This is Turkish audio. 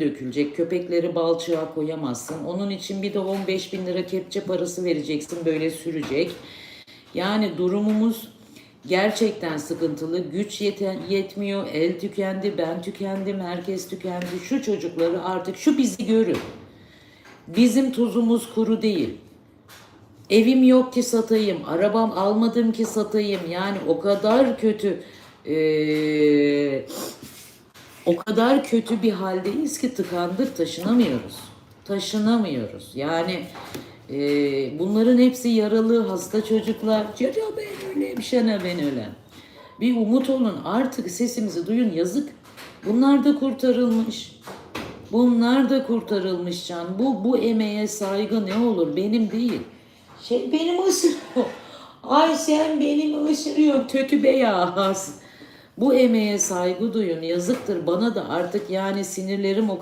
dökülecek. Köpekleri balçığa koyamazsın. Onun için bir de 15 bin lira kepçe parası vereceksin. Böyle sürecek. Yani durumumuz gerçekten sıkıntılı. Güç yeten, yetmiyor. El tükendi, ben tükendim, herkes tükendi. Şu çocukları artık şu bizi görün. Bizim tuzumuz kuru değil. Evim yok ki satayım, arabam almadım ki satayım. Yani o kadar kötü, eee, o kadar kötü bir haldeyiz ki tıkandık, taşınamıyoruz. Taşınamıyoruz. Yani eee, bunların hepsi yaralı, hasta çocuklar. Ya ben öyle, şana ben öyle. Bir umut olun, artık sesimizi duyun, yazık. Bunlar da kurtarılmış. Bunlar da kurtarılmış can. Bu bu emeğe saygı ne olur benim değil. Şey benim ısırıyor. Ay sen benim ısırıyor kötü beyaz. Bu emeğe saygı duyun yazıktır. Bana da artık yani sinirlerim o